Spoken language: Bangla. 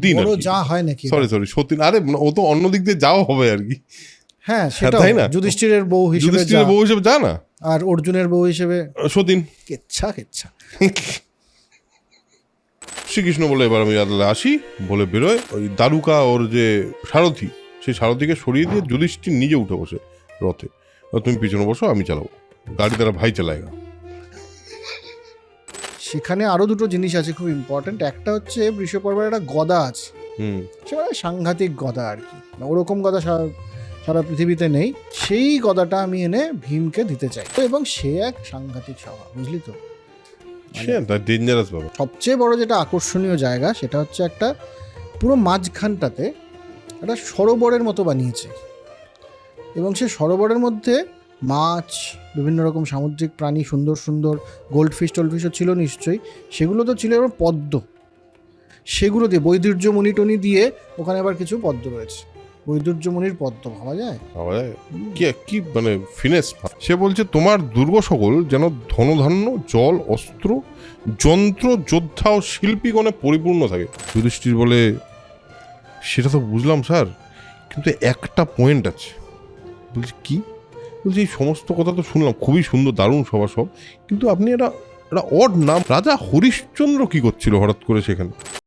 দিন বড় যা হয় নাকি সরি সরি সতীন আরে মানে ও তো অন্য দিক দিয়ে যাওয়া হবে আর কি। হ্যাঁ সেটা তাই না? যুধিষ্ঠিরের বউ হিসেবে যুধিষ্ঠিরের বউ হিসেবে যা না? আর অর্জুনের বউ হিসেবে। সতীন। কেচ্ছা কেচ্ছা। শ্রীকৃষ্ণ বলে এবার আমি আদালে আসি। বলে বেরোয় ওই দারুকা ওর যে সারথি সেই সারথিকে সরিয়ে দিয়ে যুধিষ্ঠির নিজে উঠে বসে রথে। তুমি পিছনে বসো আমি চালাবো। গাড়ি তারা ভাই চালায় সেখানে আরও দুটো জিনিস আছে খুব ইম্পর্ট্যান্ট একটা হচ্ছে বৃষপর্বের একটা গদা আছে। সে মানে সাংঘাতিক গদা আর কি। মানে ওরকম গদা সারা পৃথিবীতে নেই। সেই গদাটা আমি এনে ভীমকে দিতে চাই। তো এবং সে এক সাংঘাতিক স্বভাব বুঝলি তো? ডেঞ্জারাস বাবা। সবচেয়ে বড় যেটা আকর্ষণীয় জায়গা সেটা হচ্ছে একটা পুরো মাঝখানটাতে একটা সরোবরের মতো বানিয়েছে। এবং সে সরোবরের মধ্যে মাছ বিভিন্ন রকম সামুদ্রিক প্রাণী সুন্দর সুন্দর গোল্ড ফিশ টোলফিশও ছিল নিশ্চয়ই। সেগুলো তো ছিল এবার পদ্ম। সেগুলো দিয়ে বৈদুর্য টনি দিয়ে ওখানে আবার কিছু পদ্ম রয়েছে। বৈদুর্য মণির পদ্ম ভাবা যায়? ভাবা যায়। কি কি মানে ফিনেস সে বলছে তোমার দুর্গ সকল যেন ধনধান্য জল অস্ত্র যন্ত্র যোদ্ধা ও শিল্পীগণে পরিপূর্ণ থাকে। যুধিষ্ঠির বলে সেটা তো বুঝলাম স্যার। কিন্তু একটা পয়েন্ট আছে। বলছি কি? বলছি, এই সমস্ত কথা তো শুনলাম, খুবই সুন্দর, দারুণ সভা সব। কিন্তু আপনি এটা একটা অড নাম, রাজা হরিশ্চন্দ্র কি করছিল হঠাৎ করে সেখানে?